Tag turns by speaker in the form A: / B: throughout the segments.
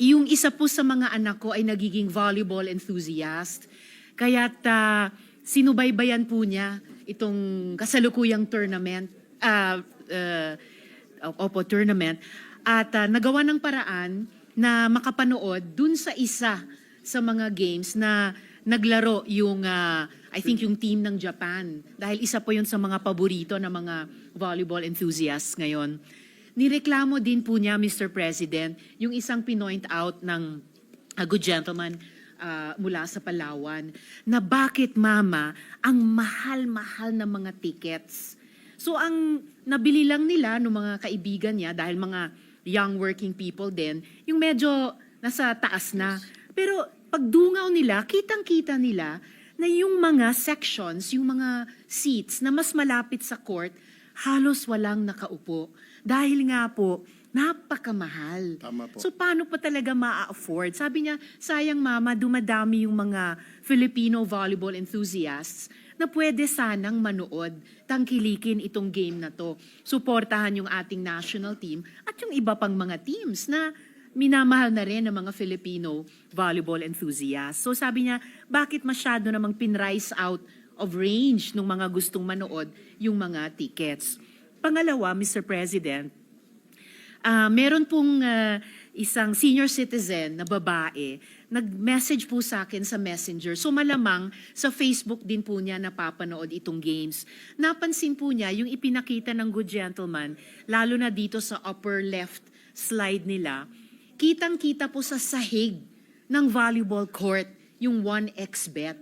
A: yung isa po sa mga anak ko ay nagiging volleyball enthusiast. Kaya't ah, sinubaybayan po niya itong kasalukuyang tournament, ah, ah, opo, tournament, at ah, nagawa ng paraan na makapanood dun sa isa sa mga games na naglaro yung, ah, I think yung team ng Japan. Dahil isa po yun sa mga paborito ng mga volleyball enthusiasts ngayon. Nireklamo din po niya, Mr. President, yung isang pinoint out ng a good gentleman ah, mula sa Palawan, na bakit mama, ang mahal-mahal na mga tickets. So ang nabili lang nila ng mga kaibigan niya, dahil mga young working people din, yung medyo nasa taas na. Pero pagdungaw nila, kitang-kita nila na yung mga sections, yung mga seats na mas malapit sa court, halos walang nakaupo. Dahil nga po, napakamahal.
B: Tama po.
A: So paano pa talaga ma-afford? Sabi niya, sayang mama, dumadami yung mga Filipino volleyball enthusiasts na pwede sanang manood, tangkilikin itong game na to. Suportahan yung ating national team at yung iba pang mga teams na minamahal na rin ng mga Filipino volleyball enthusiasts. So sabi niya, bakit masyado namang pinrise out of range ng mga gustong manood yung mga tickets? Pangalawa, Mr. President, Ah, meron pong ah, isang senior citizen na babae, nag-message po sa akin sa Messenger. So malamang sa Facebook din po niya napapanood itong games. Napansin po niya yung ipinakita ng good gentleman, lalo na dito sa upper left slide nila, kitang-kita po sa sahig ng volleyball court yung 1xbet.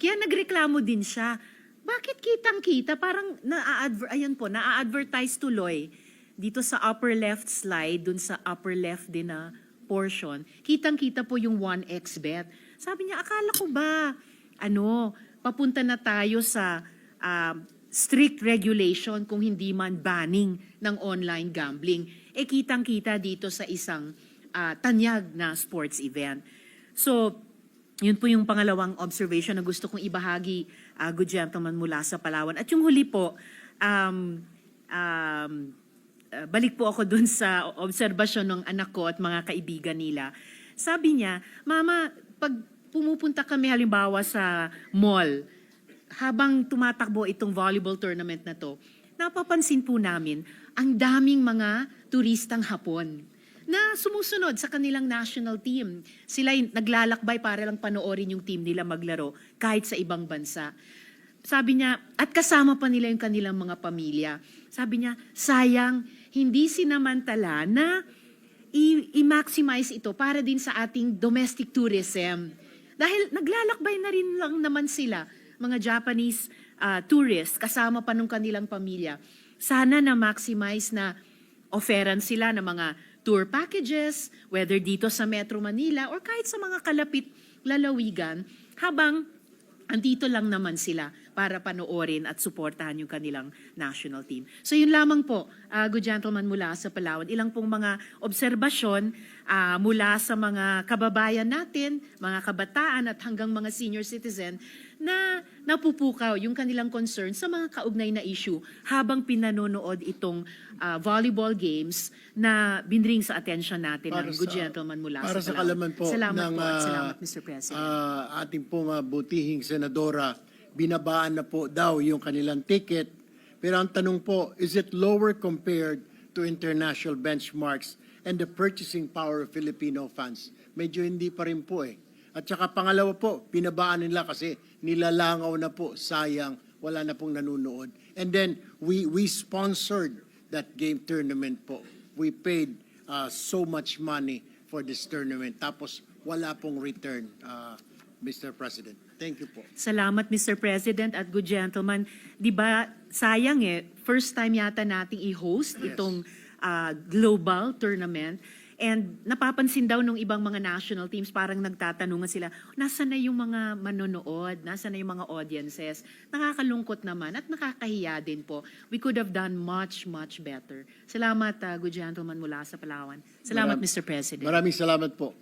A: Kaya nagreklamo din siya. Bakit kitang-kita? Parang na-adver ayan po, na-advertise tuloy dito sa upper left slide, dun sa upper left din na portion, kitang-kita po yung 1xbet. Sabi niya, akala ko ba, ano, papunta na tayo sa ah, strict regulation kung hindi man banning ng online gambling. Eh kitang-kita dito sa isang ah, tanyag na sports event. So, yun po yung pangalawang observation na gusto kong ibahagi, ah, good gentleman mula sa Palawan. At yung huli po, um, um, uh, balik po ako dun sa obserbasyon ng anak ko at mga kaibigan nila. Sabi niya, Mama, pag pumupunta kami halimbawa sa mall, habang tumatakbo itong volleyball tournament na to, napapansin po namin ang daming mga turistang Hapon na sumusunod sa kanilang national team. Sila naglalakbay para lang panoorin yung team nila maglaro kahit sa ibang bansa. Sabi niya, at kasama pa nila yung kanilang mga pamilya. Sabi niya, sayang, hindi sinamantala na i-maximize ito para din sa ating domestic tourism. Dahil naglalakbay na rin lang naman sila, mga Japanese ah, tourists, kasama pa nung kanilang pamilya. Sana na maximize na offeran sila ng mga tour packages, whether dito sa Metro Manila or kahit sa mga kalapit lalawigan, habang andito lang naman sila para panoorin at suportahan yung kanilang national team. So yun lamang po, ah, good gentleman mula sa Palawan. Ilang pong mga obserbasyon ah, mula sa mga kababayan natin, mga kabataan at hanggang mga senior citizen na napupukaw yung kanilang concern sa mga kaugnay na issue habang pinanonood itong ah, volleyball games na binring sa attention natin ng
B: Para
A: good
B: sa-
A: gentleman mula
B: para
A: sa
B: sa
A: Palawan.
B: kalaman po
A: Salamat
B: ng
A: po at salamat Mr. President.
B: ah, ating po mabutihing senadora, binabaan na po daw yung kanilang ticket. Pero ang tanong po, is it lower compared to international benchmarks and the purchasing power of Filipino fans? Medyo hindi pa rin po eh. At saka pangalawa po, binabaan nila kasi nilalangaw na po, sayang, wala na pong nanonood. And then, we, we sponsored that game tournament po. We paid uh, so much money for this tournament. Tapos, wala pong return, uh, Mr. President. Thank you po.
A: Salamat Mr. President at good gentleman. 'Di ba sayang eh first time yata nating i-host
B: Yes.
A: itong ah, global tournament and napapansin daw nung ibang mga national teams parang nagtatanungan sila, nasaan na yung mga manonood? Nasaan na yung mga audiences? Nakakalungkot naman at nakakahiya din po. We could have done much much better. Salamat ah, good gentleman mula sa Palawan. Salamat
B: Maram-
A: Mr. President.
B: Maraming salamat po.